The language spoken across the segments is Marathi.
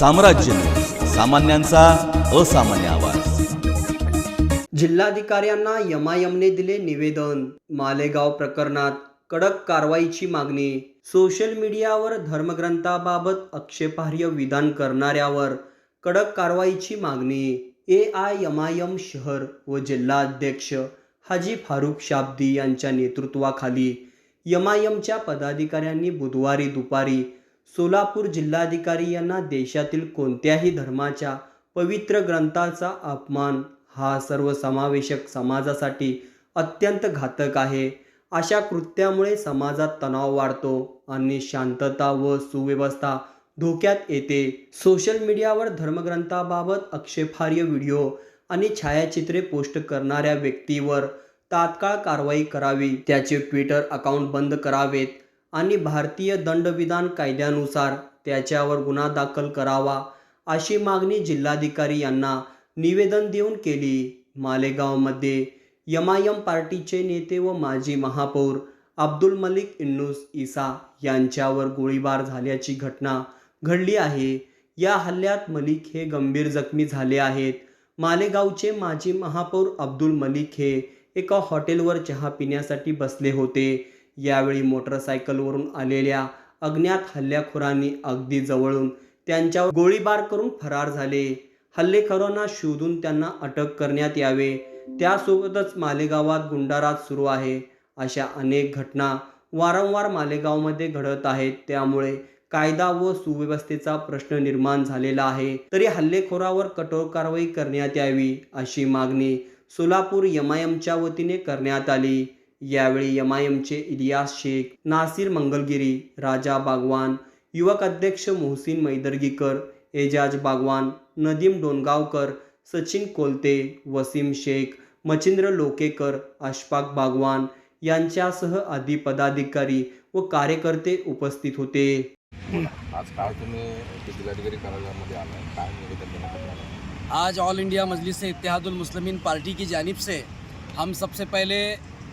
साम्राज्य. सामान्यांचा असामान्य आवाज. जिल्हाधिकाऱ्यांना यमायमने दिले निवेदन. मालेगाव प्रकरणात कडक कारवाईची मागणी. सोशल मीडियावर धर्मग्रंथाबाबत आक्षेपार्ह विधान करणाऱ्यावर कडक कारवाईची मागणी. ए आय यमायम शहर व जिल्हाध्यक्ष हाजी फारुख शाब्दी यांच्या नेतृत्वाखाली यमायमच्या पदाधिकाऱ्यांनी बुधवारी दुपारी सोलापूर जिल्हाधिकारी यांना देशातील कोणत्याही धर्माच्या पवित्र ग्रंथाचा अपमान हा सर्वसमावेशक समाजासाठी अत्यंत घातक आहे. अशा कृत्यामुळे समाजात तणाव वाढतो आणि शांतता व सुव्यवस्था धोक्यात येते. सोशल मीडियावर धर्मग्रंथाबाबत आक्षेपार्ह व्हिडिओ आणि छायाचित्रे पोस्ट करणाऱ्या व्यक्तीवर तात्काळ कारवाई करावी त्याचे ट्विटर अकाउंट बंद करावेत. आणि भारतीय दंडविधान कायद्यानुसार त्याच्यावर गुन्हा दाखल करावा अशी मागणी जिल्हाधिकारी यांना निवेदन देऊन केली. मालेगावमध्ये यमायम पार्टीचे नेते व माजी महापौर अब्दुल मलिक इन्नूस इसा यांच्यावर गोळीबार झाल्याची घटना घडली आहे. या हल्ल्यात मलिक हे गंभीर जखमी झाले आहेत. मालेगावचे माजी महापौर अब्दुल मलिक हे एका हॉटेलवर चहा पिण्यासाठी बसले होते. यावेळी मोटरसायकलवरून आलेल्या अज्ञात हल्ल्याखोरांनी अगदी जवळून त्यांच्यावर गोळीबार करून फरार झाले. हल्लेखोरांना शोधून त्यांना अटक करण्यात यावे. त्यासोबतच मालेगावात गुंडाराज सुरू आहे. अशा अनेक घटना वारंवार मालेगावमध्ये घडत आहेत. त्यामुळे कायदा व सुव्यवस्थेचा प्रश्न निर्माण झालेला आहे. तरी हल्लेखोरावर कठोर कारवाई करण्यात यावी अशी मागणी सोलापूर यमायमच्या वतीने करण्यात आली. यावेळी यमायमचे इलियास शेख नासिर मंगलगिरी राजा बागवान युवक अध्यक्ष मोहसिन मैदर्गीकर एजाज बागवान नदीम डोनगावकर सचिन कोलते वसीम शेख मच्छिंद्र लोकेकर अशफाक बागवान यांच्यासह आदी पदाधिकारी व कार्यकर्ते उपस्थित होते. आज काय तुम्ही जिल्हाधिकारी कार्यालयामध्ये काय निवेदन आज all India Majlis Ittehadul Muslimeen party की जानिब से हम सबसे पहले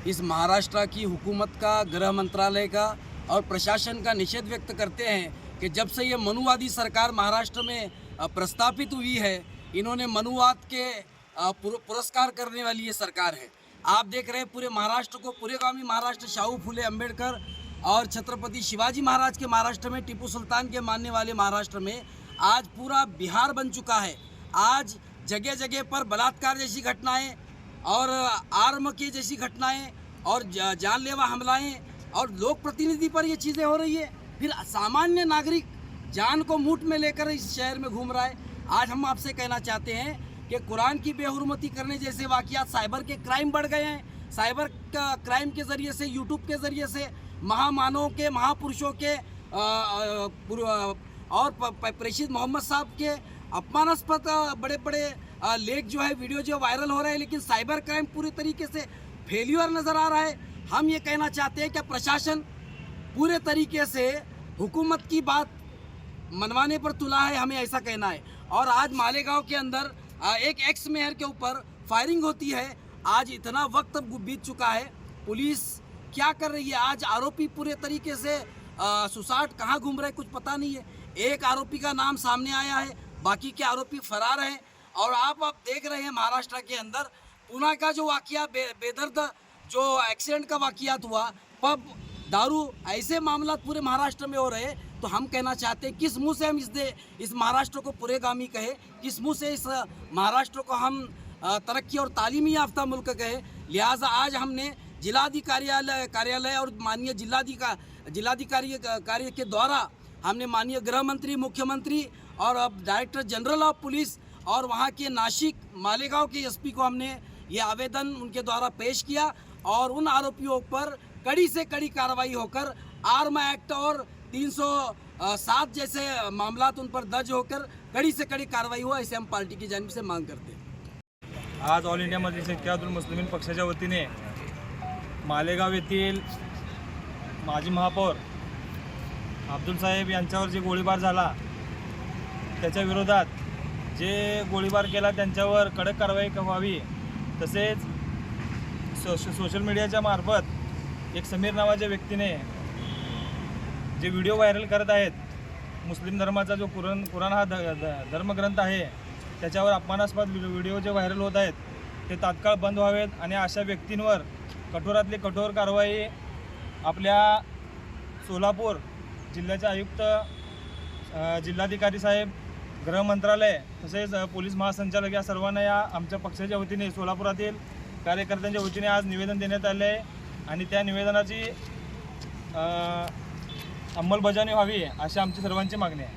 इस महाराष्ट्र की हुकूमत का, गृह मंत्रालय का और प्रशासन का निषेध व्यक्त करते हैं कि जब से ये मनुवादी सरकार महाराष्ट्र में प्रस्तापित हुई है, इन्होंने मनुवाद के पुरस्कार करने वाली ये सरकार है। आप देख रहे हैं पूरे महाराष्ट्र को, पूरे गांवी महाराष्ट्र, शाहू फुले अंबेडकर और छत्रपति शिवाजी महाराज के महाराष्ट्र में, टीपू सुल्तान के मानने वाले महाराष्ट्र में आज पूरा बिहार बन चुका है। आज जगह जगह पर बलात्कार जैसी घटनाएँ और आर्म की जैसी घटनाएँ और जानलेवा हमलाएँ और लोक प्रतिनिधि पर ये चीज़ें हो रही है। फिर सामान्य नागरिक जान को मूठ में लेकर इस शहर में घूम रहा है। आज हम आपसे कहना चाहते हैं कि कुरान की बेहरमती करने जैसे वाक़यात साइबर के क्राइम बढ़ गए हैं। साइबर का क्राइम के ज़रिए से यूट्यूब के ज़रिए से महामानवों के महापुरुषों के अ, पुर- और प्रेषित मोहम्मद साहब के अपमानास्पद बड़े बड़े लेख जो है, वीडियो जो वायरल हो रहे हैं, लेकिन साइबर क्राइम पूरे तरीके से फेल्यूर नज़र आ रहा है। हम ये कहना चाहते हैं कि प्रशासन पूरे तरीके से हुकूमत की बात मनवाने पर तुला है, हमें ऐसा कहना है। और आज मालेगांव के अंदर एक एक्स मेयर के ऊपर फायरिंग होती है। आज इतना वक्त बीत चुका है। पुलिस क्या कर रही है? आज आरोपी पूरे तरीके से सुसाट कहाँ घूम रहे कुछ पता नहीं है। एक आरोपी का नाम सामने आया है, बाकी के आरोपी फरार हैं। और आप आप देख रहे हैं महाराष्ट्र के अंदर पुणे का जो वाकया बे, बेदर्द जो एक्सीडेंट का वाकयात हुआ पब दारू ऐसे मामला पूरे महाराष्ट्र में हो रहे तो हम कहना चाहते हैं किस मुँह से हम इस दे इस महाराष्ट्र को पुरेगामी कहे किस मुँह से इस महाराष्ट्र को हम तरक्की और तालीमी याफ्ता मुल्क कहे लिहाजा आज हमने जिलाधिकार्यालय कार्यालय और माननीय जिलाधिका जिलाधिकारी कार्य के द्वारा हमने माननीय गृह मंत्री मुख्यमंत्री और अब डायरेक्टर जनरल ऑफ़ पुलिस और वहाँ के नासिक मालेगांव के एसपी को हमने ये आवेदन उनके द्वारा पेश किया और उन आरोपियों पर कड़ी से कड़ी कार्रवाई होकर आर्म एक्ट और 307 जैसे मामला उन पर दर्ज होकर कड़ी से कड़ी कार्रवाई हुआ ऐसे हम पार्टी की जानिब से मांग करते हैं। आज ऑल इंडिया मजलिस इत्तेहादुल मुस्लिमीन पक्षाच्या वतीने मालेगाव येथील माजी महापौर अब्दुल साहेब यांच्यावर जे गोळीबार झाला त्याच्या विरोधात जे गोळीबार केला त्यांच्यावर कडक कारवाई व्हावी तसेच सोश सोशल मीडियाच्या मार्फत एक समीर नावाच्या व्यक्तीने जे व्हिडिओ व्हायरल करत आहेत मुस्लिम धर्माचा जो कुराण कुराण हा ध धर्मग्रंथ आहे त्याच्यावर अपमानास्पद व्हिडिओ जे व्हायरल होत आहेत ते तात्काळ बंद व्हावेत आणि अशा व्यक्तींवर कठोरातली कठोर कारवाई आपल्या सोलापूर जिल्ह्याचे आयुक्त जिल्हाधिकारी साहेब गृह मंत्रालय तसेच पोलीस महासंचालक या सर्वांना या आमच्या पक्षाच्या वतीने सोलापुरातील कार्यकर्त्यांच्या वतीने आज निवेदन देण्यात आले आहे आणि त्या निवेदनाची अंमलबजावणी व्हावी अशी आमची सर्वांची मागणी आहे.